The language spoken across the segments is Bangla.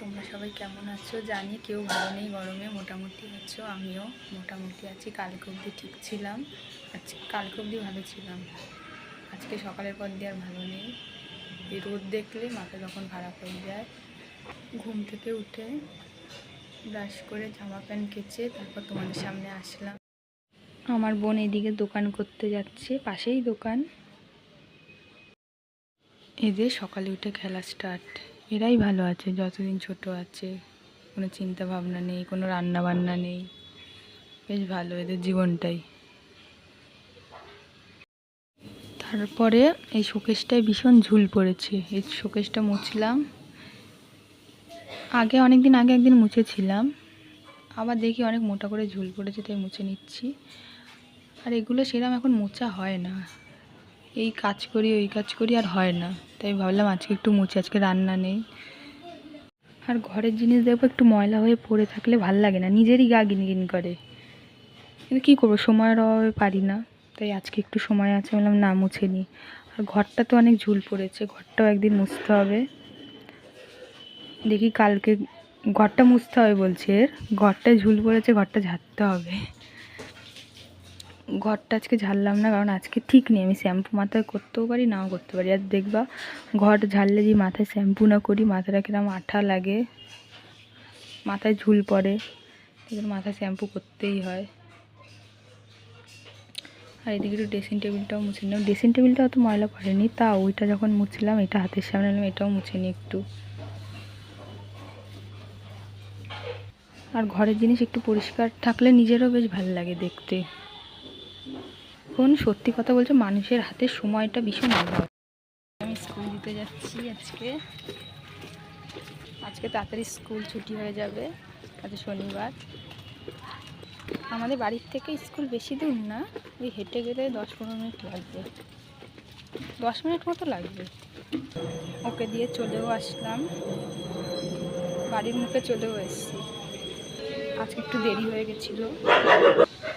তোমরা সবাই কেমন আছো? জানি কেউ ভালো নেই, গরমে মোটামুটি আছো, আমিও মোটামুটি আছি। কালকে অবধি ঠিক ছিলাম, আজকে, কালকে অবধি ভালো ছিলাম। আজকে সকালের পর দিয়ে আর ভালো নেই। এই রোদ দেখলে মাথা যখন খারাপ হয়ে যায় ঘুম থেকে উঠে ব্রাশ করে জামা প্যান্ট কেচে তারপর তোমাদের সামনে আসলাম। আমার বোন এদিকে দোকান করতে যাচ্ছে, পাশেই দোকান। এদের সকালে উঠে খেলা স্টার্ট এরাই ভালো আছে, যতদিন ছোট আছে। কোনো চিন্তা ভাবনা নেই, কোনো রান্না বান্না নেই। বেশ ভালো এদের জীবনটাই। তারপরে এই শোকেসটায় ভীষণ ঝুল পড়েছে। এই শোকেসটা মুছলাম। আগে অনেক দিন আগে একদিন মুছেছিলাম। আবার দেখি অনেক মোটা করে ঝুল পড়েছে, তাই মুছে নিচ্ছি। আর এগুলো সেরকম এখন মোচা হয় না। এই কাজ করি, ওই কাজ করি আর হয় না। তাই ভাবলাম আজকে একটু মুছে, আজকে রান্না নেই। আর ঘরের জিনিস দেখব, একটু ময়লা হয়ে পড়ে থাকলে ভালো লাগে না, নিজেরই গা গিনগিন করে। কিন্তু কী করব সময়ের অভাবে পারি না। তাই আজকে একটু সময় আছে বললাম না, মুছে নিই আর ঘরটা তো অনেক ঝুল পড়েছে, ঘরটাও একদিন মুছতে হবে। দেখি কালকে ঘরটা মুছতে হবে বলছে এর। ঘরটা ঝুল পড়েছে, ঘরটা ঝাড়তে হবে। ঘরটা আজকে ঝাড়লাম না, কারণ আজকে ঠিক নেই। আমি শ্যাম্পু মাথায় করতেও পারি, নাও করতে পারি। আর দেখবা, ঘর ঝাড়লে যদি মাথায় শ্যাম্পু না করি, মাথাটা কিরম আঠা লাগে। মাথায় ঝুল পড়ে, এবার মাথায় শ্যাম্পু করতেই হয়। আর এদিকে একটু ড্রেসিং টেবিলটাও মুছে নিলাম। ড্রেসিং টেবিলটা অত ময়লা পড়েনি। তা ওইটা যখন মুছছিলাম এটা হাতের সামনে নিলাম, এটাও মুছে নিই একটু। আর ঘরের জিনিস একটু পরিষ্কার থাকলে নিজেরও বেশ ভালো লাগে দেখতে। এখন সত্যি কথা বলছে মানুষের হাতে সময়টা ভীষণ অভাব। আমি স্কুল দিতে যাচ্ছি আজকে। আজকে তাড়াতাড়ি স্কুল ছুটি হয়ে যাবে আজ শনিবার। আমাদের বাড়ির থেকে স্কুল বেশি দূর না ওই হেঁটে গেলে দশ পনেরো মিনিট লাগবে। দশ মিনিট মতো লাগবে। ওকে দিয়ে চলেও আসলাম। বাড়ির মুখে চলেও এসেছি। আজকে একটু দেরি হয়ে গেছিল।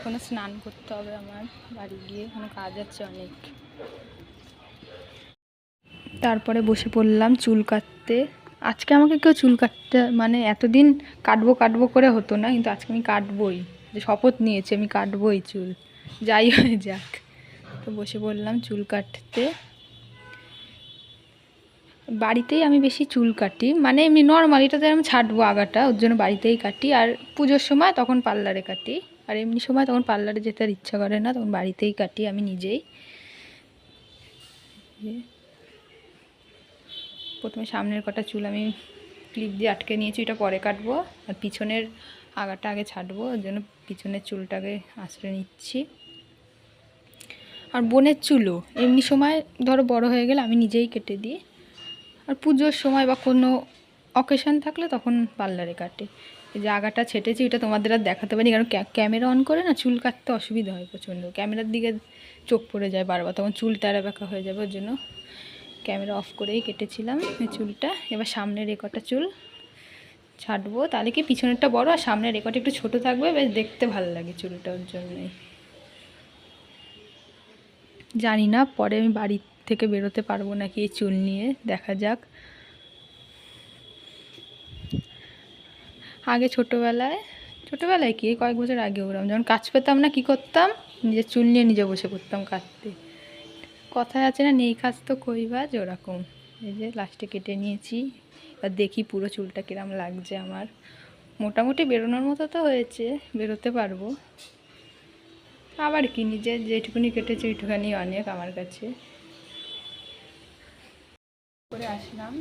কোনো স্নান করতে হবে আমার, বাড়ি গিয়ে কোনো কাজ আছে অনেক। তারপরে বসে পড়লাম চুল কাটতে। আজকে আমাকে কেউ চুল কাটতে মানে এতদিন কাটবো কাটবো করে হতো না, কিন্তু আজকে আমি কাটবই। যে শপথ নিয়েছি, আমি কাটবই চুল। যাই হয়ে যাক। তো বসে পড়লাম চুল কাটতে। বাড়িতেই আমি বেশি চুল কাটি মানে এমনি নর্মাল এটাতে আমি ছাড়বো আগাটা, ওর জন্য বাড়িতেই কাটি। আর পুজোর সময় তখন পার্লারে কাটি। আর এমনি সময় তখন পার্লারে যেতে আর ইচ্ছা করে না, তখন বাড়িতেই কাটি আমি নিজেই। প্রথমে সামনের কটা চুল আমি ক্লিপ দিয়ে আটকে নিয়েছি এটা পরে কাটবো। আর পিছনের আগাটা আগে ছাড়বো, ওর জন্য পিছনের চুলটাকে আশ্রয় নিচ্ছি। আর বোনের চুলও, এমনি সময় ধরো বড় হয়ে গেলে আমি নিজেই কেটে দিই। আর পুজোর সময় বা কোনো অকেশন থাকলে তখন পার্লারে কাটে। এই যে আগাটা ছেটেছি এটা তোমাদের আর দেখাতে পারি কারণ ক্যামেরা অন করে না চুল কাটতে অসুবিধা হয় প্রচণ্ড। ক্যামেরার দিকে চোখ পড়ে যায় বারবার, তখন চুল তারা বেঁকা হয়ে যাবে, ওর জন্য ক্যামেরা অফ করেই কেটেছিলাম এই চুলটা। এবার সামনের রেকর্ডটা চুল ছাড়বো তাহলে কি পিছনেরটা বড় আর সামনের রেকটা একটু ছোট থাকবে? বেশ, দেখতে ভালো লাগে চুলটা ওর জন্যই জানি না, পরে আমি বাড়ি থেকে বেরোতে পারব নাকি এই চুল নিয়ে, দেখা যাক। আগে ছোটোবেলায় ছোটোবেলায় কি? কয়েক বছর আগে ওরম। যখন কাজ পেতাম না, কি করতাম? নিজের চুল নিয়ে নিজে বসে করতাম কাটতে কথায় আছে না, নেই কাজ তো কইবাজ ওরকম। এই যে লাস্টে কেটে নিয়েছি। এবার দেখি পুরো চুলটা কিরম লাগছে আমার। মোটামুটি বেরোনোর মতো তো হয়েছে, বেরোতে পারব। আবার কি নিজে যেটুকুনি কেটেছে ওইটুখানি অনেক আমার কাছে। করে আসলাম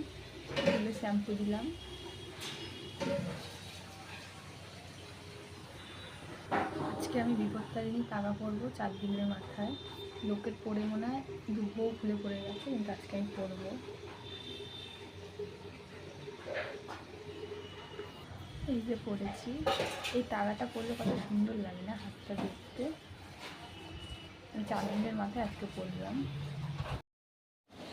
শ্যাম্পু দিলাম। আজকে আমি বিপত্তারিণী তাগা পরবো চার দিনের মাথায়। লোকের পরে মনে হয় দুবো খুলে পড়ে গেছে, কিন্তু আজকে আমি পরবো। এই যে পরেছি এই তাগাটা পরলে কত সুন্দর লাগে না হাতটা দেখতে। আমি চার দিনের মাথায় আজকে পরলাম।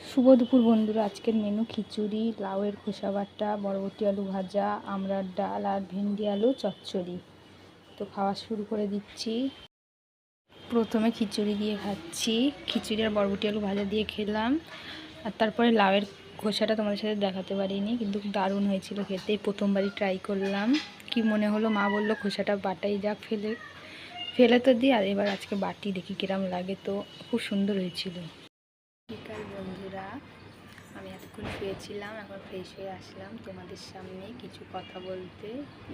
শুভ দুপুর বন্ধুরা, আজকের মেনু খিচুড়ি, লাউয়ের খোসা বাটা, বরবটি আলু ভাজা আমড়ার ডাল আর ভেন্ডি আলু চচ্চড়ি। তো খাওয়া শুরু করে দিচ্ছি। প্রথমে খিচুড়ি দিয়ে খাচ্ছি। খিচুড়ি আর বরবটি আলু ভাজা দিয়ে খেলাম। আর তারপরে লাউয়ের খোসাটা তোমাদের সাথে দেখাতে পারিনি, কিন্তু দারুণ হয়েছিল খেতে। প্রথমবারই ট্রাই করলাম। কি মনে হলো? মা বলল, খোসাটা বাটাই যাক, ফেলে ফেলে তো দিই আর এবার আজকে বাটি দেখি কিরাম লাগে। তো খুব সুন্দর হয়েছিল। এতক্ষণ শুয়েছিলাম এখন ফ্রেশ হয়ে আসলাম। তোমাদের সামনে কিছু কথা বলতে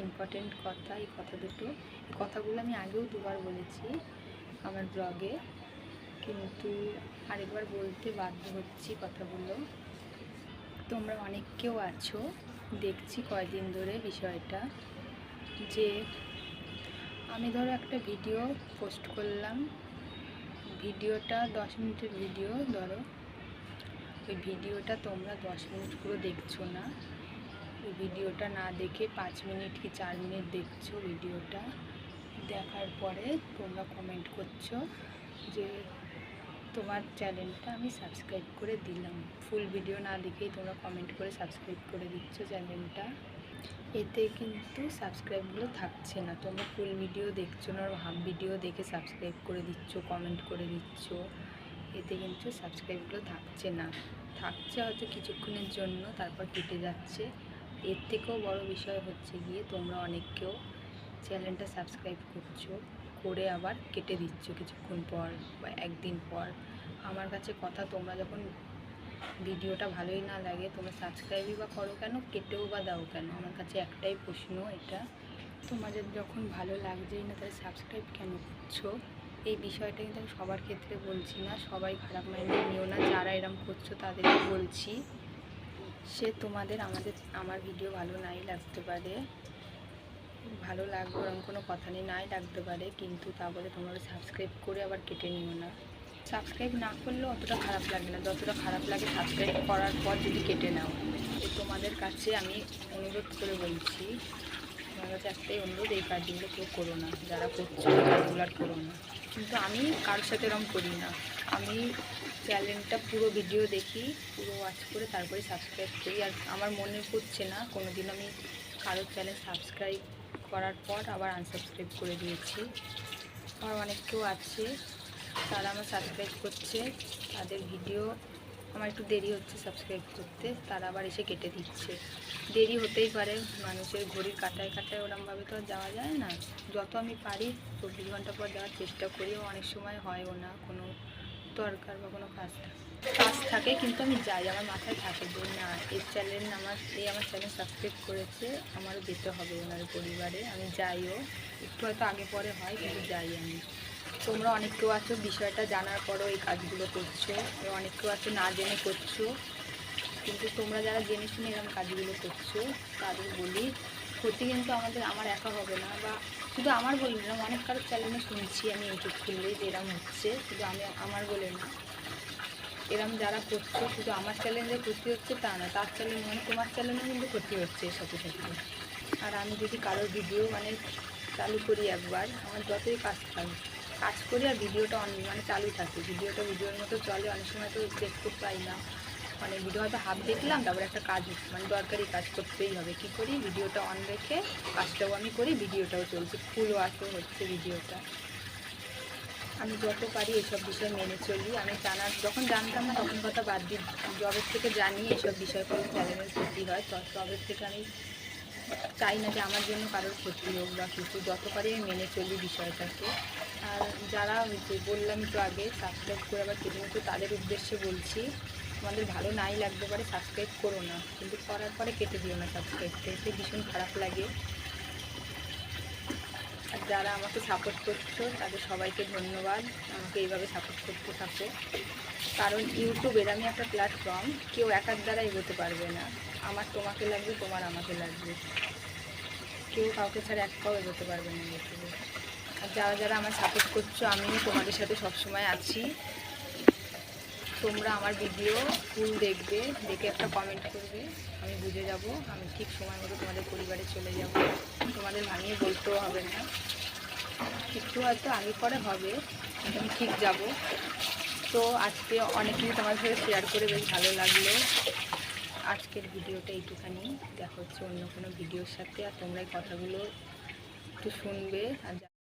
ইম্পর্টেন্ট কথা, এই কথা দুটো। এই কথাগুলো আমি আগেও দুবার বলেছি আমার ব্লগে কিন্তু আরেকবার বলতে বাধ্য হচ্ছি কথাগুলো। তোমরা অনেক কেউ আছো, দেখছি কয়দিন ধরে বিষয়টা, যে আমি ধরো একটা ভিডিও পোস্ট করলাম। ভিডিওটা দশ মিনিটের ভিডিও ধরো। ওই ভিডিওটা তোমরা দশ মিনিট পুরো দেখছ না। ভিডিওটা না দেখে পাঁচ মিনিট কি চার মিনিট দেখছ ভিডিওটা? দেখার পরে তোমরা কমেন্ট করছ যে তোমার চ্যানেলটা আমি সাবস্ক্রাইব করে দিলাম। ফুল ভিডিও না দেখেই তোমরা কমেন্ট করে সাবস্ক্রাইব করে দিচ্ছ চ্যানেলটা এতে কিন্তু সাবস্ক্রাইবগুলো থাকছে না। তোমরা ফুল ভিডিও দেখছ না হাফ ভিডিও দেখে সাবস্ক্রাইব করে দিচ্ছ কমেন্ট করে দিচ্ছ। এতে কিন্তু সাবস্ক্রাইবগুলো থাকছে না। থাকছে হয়তো কিছুক্ষণের জন্য, তারপর কেটে যাচ্ছে। এর থেকেও বড় বিষয় হচ্ছে গিয়ে, তোমরা অনেককেও চ্যানেলটা সাবস্ক্রাইব করছ, করে আবার কেটে দিচ্ছ কিছুক্ষণ পর বা একদিন পর। আমার কাছে কথা, তোমরা যখন ভিডিওটা ভালোই না লাগে, তোমরা সাবস্ক্রাইবই বা করো কেন, কেটেও বা দাও কেন? আমার কাছে একটাই প্রশ্ন এটা। তোমাদের যখন ভালো লাগছেই না, তাহলে সাবস্ক্রাইব কেন করছ? এই বিষয়টা কিন্তু আমি সবার ক্ষেত্রে বলছি না, সবাই খারাপ মাইন্ডে নিও না, যারা এরম করছ তাদেরকে বলছি সে তোমাদের আমাদের, আমার ভিডিও ভালো নাই লাগতে পারে, ভালো লাগবে ওরকম কোনো কথা নেই, নাই লাগতে পারে, কিন্তু তা বলে তোমরা সাবস্ক্রাইব করে আবার কেটে নিও না। সাবস্ক্রাইব না করলেও অতটা খারাপ লাগে না, যতটা খারাপ লাগে সাবস্ক্রাইব করার পর যদি কেটে নাও। তোমাদের কাছে আমি অনুরোধ করে বলছি তোমার কাছে একটাই অনুরোধ, এই কাজগুলো কেউ করো না, যারা করছ কাজগুলো আর করো না। কিন্তু আমি কারোর সাথে এরকম করি না। আমি চ্যানেলটা পুরো ভিডিও দেখি, পুরো ওয়াচ করে তারপরে সাবস্ক্রাইব করি। আর আমার মনে পড়ছে না কোনো দিন আমি কারোর চ্যানেল সাবস্ক্রাইব করার পর আবার আনসাবস্ক্রাইব করে দিয়েছি। আমার অনেক কেউ আছে, তারা আমার সাবস্ক্রাইব করছে, তাদের ভিডিও আমার একটু দেরি হচ্ছে সাবস্ক্রাইব করতে, তারা আবার এসে কেটে দিচ্ছে। দেরি হতেই পারে, মানুষের ঘড়ির কাটায় কাটায় ওরমভাবে তো আর যাওয়া যায় না। যত আমি পারি, চব্বিশ ঘণ্টা পর যাওয়ার চেষ্টা করিও, অনেক সময় হয়ও না, কোনো দরকার বা কোনো কাজ কাজ থাকে, কিন্তু আমি যাই, আমার মাথায় থাকে যে না, এই চ্যানেল আমার, এই আমার চ্যানেল সাবস্ক্রাইব করেছে, আমারও যেতে হবে ওনার পরিবারে, আমি যাইও। একটু হয়তো আগে পরে হয়, কিন্তু যাই আমি। তোমরা অনেক কেউ আছো, বিষয়টা জানার পরও এই কাজগুলো করছ। অনেক কেউ আছো, না জেনে করছ। কিন্তু তোমরা যারা জেনে শুনে এরকম কাজগুলো করছ, তাদের বলি ক্ষতি কিন্তু আমাদের, আমার একা হবে না, বা শুধু আমার বলি না, অনেক কারোর চ্যানেলে শুনছি আমি ইউটিউব খুললে যে এরম হচ্ছে, শুধু আমি, আমার বলে না। এরম যারা করছ, শুধু আমার চ্যালেঞ্জে ক্ষতি হচ্ছে তা না, তার চ্যানেল মানে তোমার চ্যানেলে কিন্তু ক্ষতি হচ্ছে সাথে সাথে। আর আমি যদি কারোর ভিডিও মানে চালু করি একবার, আমার যতই কাজ থাকে কাজ করি আর ভিডিওটা অন মানে চালু থাকে। ভিডিওটা ভিডিওর মতো চলে, অনেক সময় তো দেখতে পাই না। মানে ভিডিও হয়তো হাফ দেখলাম, তারপর একটা কাজ মানে দরকারি কাজ করতেই হবে। কি করি? ভিডিওটা অন রেখে কাজটাও আমি করি, ভিডিওটাও চলছে। ফুল ওয়াশও হচ্ছে ভিডিওটা। আমি যত পারি এসব বিষয় মেনে চলি। আমি জানার যখন জানতাম না, তখন কথা বাদ দিই জবের থেকে জানি এসব বিষয় কোনো ক্ষতি হয়। তবের থেকে আমি চাই না যে আমার জন্য কারোর ক্ষতি হোক বা কিছু। যত পারি আমি মেনে চলি বিষয়টাকে। আর যারা যে বললাম একটু আগে সাবস্ক্রাইব করে আবার নিচ্ছে তাদের উদ্দেশ্যে বলছি, তোমাদের ভালো নাই লাগতে পারে সাবস্ক্রাইব করো না, কিন্তু করার পরে কেটে দিও না সাবস্ক্রাইবটা এতে ভীষণ খারাপ লাগে। আর যারা আমাকে সাপোর্ট করছ, তাদের সবাইকে ধন্যবাদ, আমাকে এইভাবে সাপোর্ট করতে থাকো। কারণ ইউটিউব এরমই একটা প্ল্যাটফর্ম কেউ একার দ্বারা এগোতে পারবে না। আমার তোমাকে লাগবে, তোমার আমাকে লাগবে। কেউ কাউকে ছাড়া এক পাও এগোতে পারবে না ইউটিউবে। আর যারা যারা আমার সাপোর্ট করছ, আমি তোমাদের সাথে সবসময় আছি। তোমরা আমার ভিডিও ফুল দেখবে, দেখে একটা কমেন্ট করবে। আমি বুঝে যাব, আমি ঠিক সময় মতো তোমাদের পরিবারে চলে যাব। তোমাদের ভাঙিয়ে বলতেও হবে না। একটু হয়তো আগে পরে হবে, আমি ঠিক যাব। তো আজকে অনেক কিছু তোমার সাথে শেয়ার করে বেশ ভালো লাগল। আজকের ভিডিওটা এইটুখানি। দেখা হচ্ছে অন্য কোনো ভিডিওর সাথে, আর তোমরা এই কথাগুলো একটু শুনবে। আর